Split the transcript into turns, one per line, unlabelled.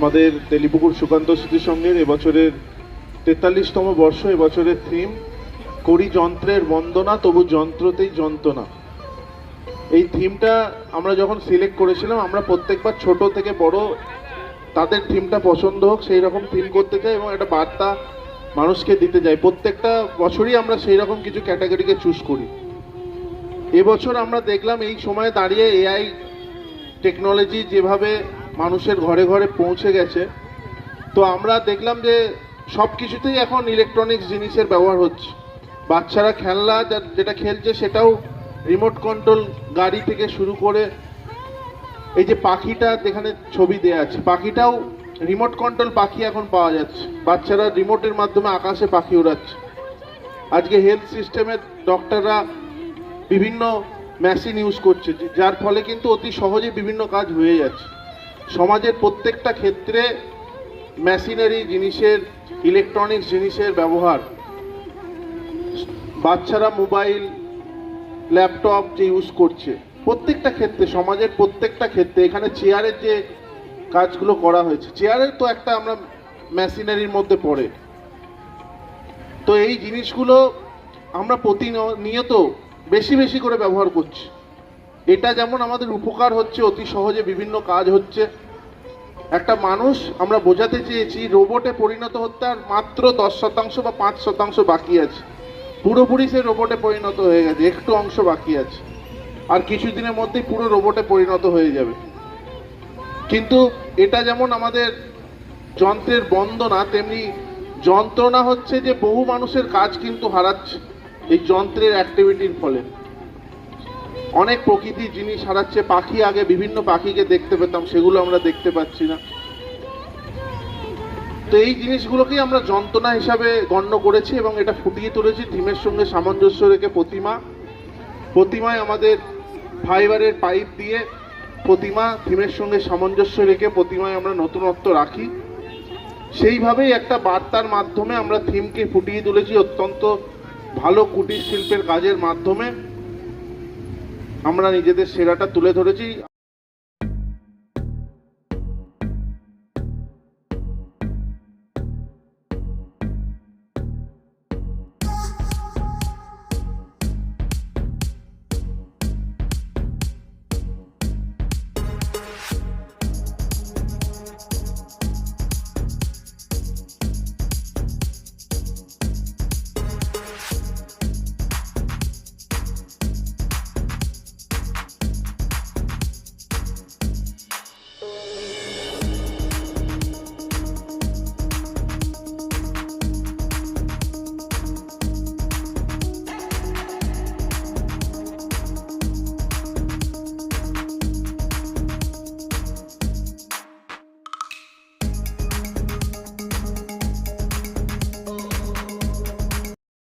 আমাদের তেলিপুকুর সুকান্ত স্মৃতি সঙ্গের এবছরের তেতাল্লিশতম বর্ষ, এবছরের থিম করি যন্ত্রের বন্দনা, তবু যন্ত্রতেই যন্ত্রণা। এই থিমটা আমরা যখন সিলেক্ট করেছিলাম, আমরা প্রত্যেকবার ছোট থেকে বড় তাদের থিমটা পছন্দ হোক সেই রকম থিম করতে চাই এবং একটা বার্তা মানুষকে দিতে যাই প্রত্যেকটা বছরই আমরা সেই রকম কিছু ক্যাটাগরিকে চুজ করি। এবছর আমরা দেখলাম এই সময়ে দাঁড়িয়ে এআই টেকনোলজি যেভাবে মানুষের ঘরে ঘরে পৌঁছে গেছে। তো আমরা দেখলাম যে সব কিছুতেই এখন ইলেকট্রনিক্স জিনিসের ব্যবহার হচ্ছে। বাচ্চারা খেলনা যেটা খেলছে সেটাও রিমোট কন্ট্রোল গাড়ি থেকে শুরু করে এই যে পাখিটা যেখানে ছবি দেওয়া আছে, পাখিটাও রিমোট কন্ট্রোল পাখি এখন পাওয়া যাচ্ছে। বাচ্চারা রিমোটের মাধ্যমে আকাশে পাখি উড়াচ্ছে। আজকে হেলথ সিস্টেমের ডক্টররা বিভিন্ন মেশিন ইউজ করছে যার ফলে কিন্তু অতি সহজে বিভিন্ন কাজ হয়ে যাচ্ছে। সমাজের প্রত্যেকটা ক্ষেত্রে মেশিনারি জিনিসের, ইলেকট্রনিক্স জিনিসের ব্যবহার। বাচ্চারা মোবাইল, ল্যাপটপ যে ইউজ করছে, প্রত্যেকটা ক্ষেত্রে, সমাজের প্রত্যেকটা ক্ষেত্রে এখানে চেয়ারের যে কাজগুলো করা হয়েছে চেয়ারের তো একটা আমরা মেশিনারির মধ্যে পড়ে। তো এই জিনিসগুলো আমরা প্রতিনিয়ত বেশি বেশি করে ব্যবহার করছি। এটা যেমন আমাদের উপকার হচ্ছে, অতি সহজে বিভিন্ন কাজ হচ্ছে। একটা মানুষ, আমরা বোঝাতে চেয়েছি, রোবটে পরিণত হতে আর মাত্র দশ শতাংশ বা পাঁচ শতাংশ বাকি আছে। পুরোপুরি সে রোবটে পরিণত হয়ে গেছে, একটু অংশ বাকি আছে। আর কিছুদিনের মধ্যেই পুরো রোবটে পরিণত হয়ে যাবে। কিন্তু এটা যেমন আমাদের যন্ত্রের বন্দনা, তেমনি যন্ত্রণা হচ্ছে যে বহু মানুষের কাজ কিন্তু হারাচ্ছে এই যন্ত্রের অ্যাক্টিভিটির ফলে। অনেক প্রকৃতির জিনিস হারাচ্ছে, পাখি আগে বিভিন্ন পাখিকে দেখতে পেতাম, সেগুলো আমরা দেখতে পাচ্ছি না। তো এই জিনিসগুলোকেই আমরা যন্ত্রণা হিসাবে গণ্য করেছি এবং এটা ফুটিয়ে তুলেছি থিমের সঙ্গে সামঞ্জস্য রেখে প্রতিমা। প্রতিমায় আমাদের ফাইবারের পাইপ দিয়ে প্রতিমা থিমের সঙ্গে সামঞ্জস্য রেখে প্রতিমায় আমরা নতুনত্ব রাখি। সেইভাবেই একটা বার্তার মাধ্যমে আমরা থিমকে ফুটিয়ে তুলেছি অত্যন্ত ভালো কুটির শিল্পের কাজের মাধ্যমে। আমরা নিজেদের সেরাটা তুলে ধরেছি।